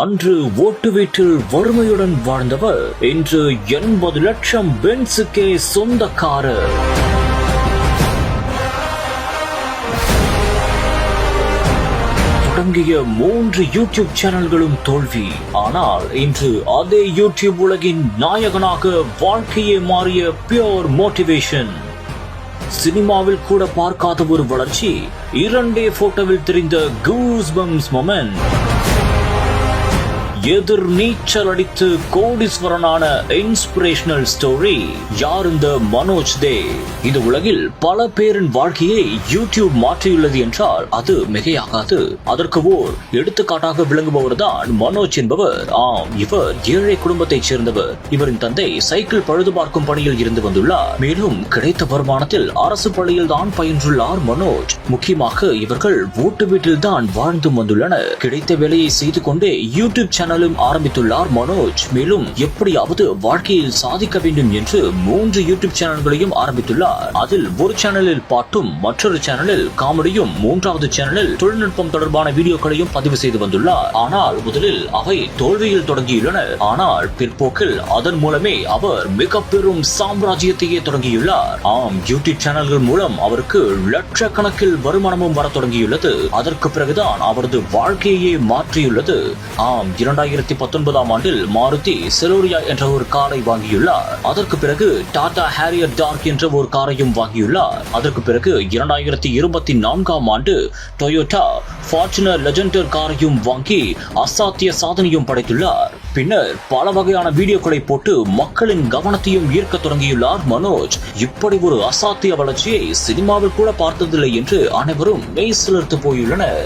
அன்று ஓட்டு வீட்டில் வறுமையுடன் வாழ்ந்தவர். இன்று எண்பது லட்சம் பென்ஸுக்கே சொந்தக்காரர். தொடங்கிய மூன்று யூடியூப் சேனல்களும் தோல்வி. ஆனால் இன்று அதே யூடியூப் உலகின் நாயகனாக வாழ்க்கையே மாறிய பியோர் மோட்டிவேஷன் சினிமாவில் கூட பார்க்காத ஒரு வளர்ச்சி. இரண்டே போட்டோவில் தெரிந்த கூஸ் பம்ஸ் மொமெண்ட் எதிர் நீச்சல் அடித்து கோடீஸ்வரனான இன்ஸ்பிரேஷனல் ஸ்டோரி யார் இந்த மனோஜ் தே? இந்த உலகில் பல பேரின் வாழ்க்கையை யூடியூப் மாற்றியுள்ளது என்றால் அது மிகையாகாது. அதற்கு ஓர் எடுத்துக்காட்டாக விளங்குபவர் தான் மனோஜ் என்பவர். ஆம் இவர் ஏழை குடும்பத்தைச் சேர்ந்தவர். இவரின் தந்தை சைக்கிள் பழுது பார்க்கும் பணியில் இருந்து வந்துள்ளார். மேலும் கிடைத்த வருமானத்தில் அரசு பள்ளியில் தான் பயின்றுள்ளார் மனோஜ். முக்கியமாக இவர்கள் ஓட்டு வீட்டில் தான் வாழ்ந்து வந்துள்ளனர். கிடைத்த வேலையை செய்து கொண்டே யூடியூப் சேனல் சேனலும் ஆரம்பித்துள்ளார் மனோஜ். மேலும் எப்படியாவது வாழ்க்கையில் சாதிக்க வேண்டும் என்று மூன்று யூடியூப் சேனல்களையும் ஆரம்பித்துள்ளார். அதில் ஒரு சேனலில் பாட்டும் மற்றொரு சேனலில் காமெடியும் மூன்றாவது சேனலில் தொழில்நுட்பம் தொடர்பான வீடியோக்களையும் பதிவு செய்து வந்துள்ளார். ஆனால் முதலில் அவை தோல்வியில் தொடங்கியுள்ளன. ஆனால் பிற்போக்கில் அதன் மூலமே அவர் மிக பெரும் சாம்ராஜ்யத்தையே தொடங்கியுள்ளார். ஆம் யூடியூப் சேனல்கள் மூலம் அவருக்கு லட்சக்கணக்கில் வருமானமும் வர தொடங்கியுள்ளது. அதற்கு பிறகுதான் அவரது வாழ்க்கையே மாற்றியுள்ளது. ஆம் இரண்டாயிரத்தி பத்தொன்பதாம் ஆண்டில் மாருதி செலோரியா என்ற ஒரு காரை வாங்கியுள்ளார். அதற்கு பிறகு டாடா ஹேரியர் டார்க் என்ற ஒரு காரையும் வாங்கியுள்ளார். அதற்கு பிறகு இரண்டாயிரத்தி இருபத்தி நான்காம் ஆண்டு டொயோட்டா ஃபார்ச்சுனர் லெஜெண்டர் காரையும் வாங்கி அசாத்திய சாதனையும் படைத்துள்ளார். பின்னர் பல வகையான வீடியோக்களை போட்டு மக்களின் கவனத்தையும் ஈர்க்க தொடங்கியுள்ளார் மனோஜ். இப்படி ஒரு அசாத்திய வளர்ச்சியை சினிமாவில் கூட பார்த்ததில்லை என்று அனைவரும் மெய் சிலர்த்து போயுள்ளனர்.